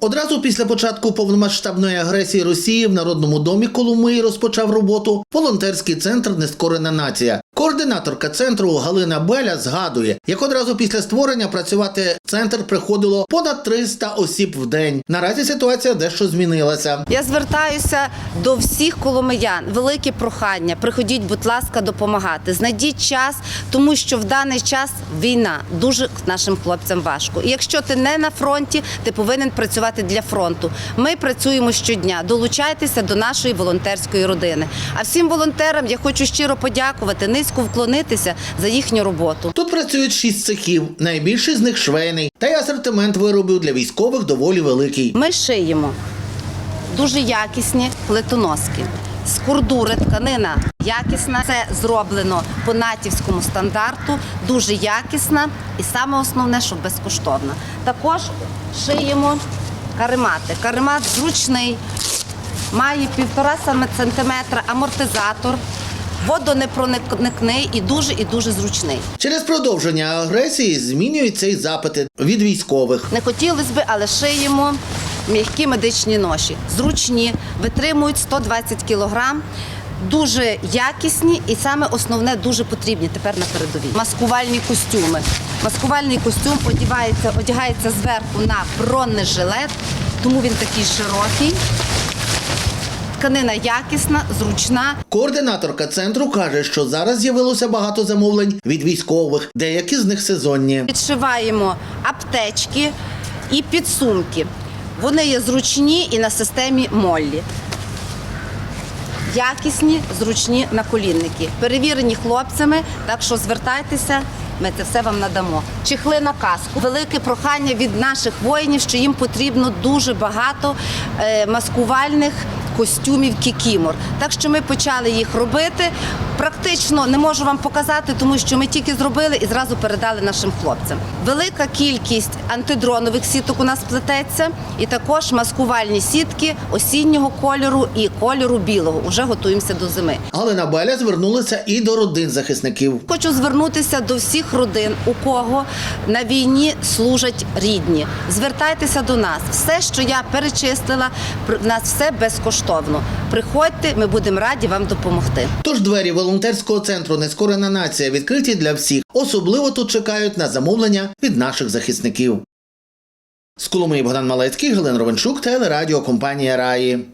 Одразу після початку повномасштабної агресії Росії в Народному домі Коломиї розпочав роботу волонтерський центр Нескорена нація. Координаторка центру Галина Беля згадує, як одразу після створення працювати в центр приходило понад 300 осіб в день. Наразі ситуація дещо змінилася. Я звертаюся до всіх коломиян. Велике прохання. Приходіть, будь ласка, допомагати. Знайдіть час, тому що в даний час війна дуже нашим хлопцям важко. І якщо ти не на фронті, ти повинен працювати для фронту. Ми працюємо щодня. Долучайтеся до нашої волонтерської родини. А всім волонтерам я хочу щиро подякувати, низько вклонитися за їхню роботу. Тут працюють шість цехів. Найбільший з них швейний, та й асортимент виробів для військових доволі великий. Ми шиємо дуже якісні плетоноски. З курдури тканина якісна. Це зроблено по натівському стандарту, дуже якісна і саме основне, що безкоштовна. Також шиємо каремати. Каремат зручний, має півтора сантиметра амортизатор, водонепроникний і дуже і дуже зручний. Через продовження агресії змінюються й запити від військових. Не хотілося б, але шиємо м'які медичні ноші. Зручні, витримують 120 кілограм. Дуже якісні і саме основне дуже потрібні тепер на передовій. Маскувальні костюми. Маскувальний костюм одягається, одягається зверху на бронежилет, тому він такий широкий. Тканина якісна, зручна. Координаторка центру каже, що зараз з'явилося багато замовлень від військових, деякі з них сезонні. Підшиваємо аптечки і підсумки. Вони є зручні і на системі Моллі. Якісні, зручні наколінники. Перевірені хлопцями, так що звертайтеся, ми це все вам надамо. Чехли на каску. Велике прохання від наших воїнів, що їм потрібно дуже багато е, маскувальних костюмів кікімор. Так що ми почали їх робити. Практично не можу вам показати, тому що ми тільки зробили і зразу передали нашим хлопцям. Велика кількість антидронових сіток у нас плететься, і також маскувальні сітки осіннього кольору і кольору білого. Уже готуємося до зими. Галина Беля звернулася і до родин захисників. Хочу звернутися до всіх родин, у кого на війні служать рідні. Звертайтеся до нас. Все, що я перечислила, в нас все безкоштовно. Приходьте, ми будемо раді вам допомогти. Тож двері волонтерського центру Нескорена нація відкриті для всіх. Особливо тут чекають на замовлення від наших захисників. З Коломиї Богдан Малецький, Галина Ровенчук, телерадіокомпанія Раї.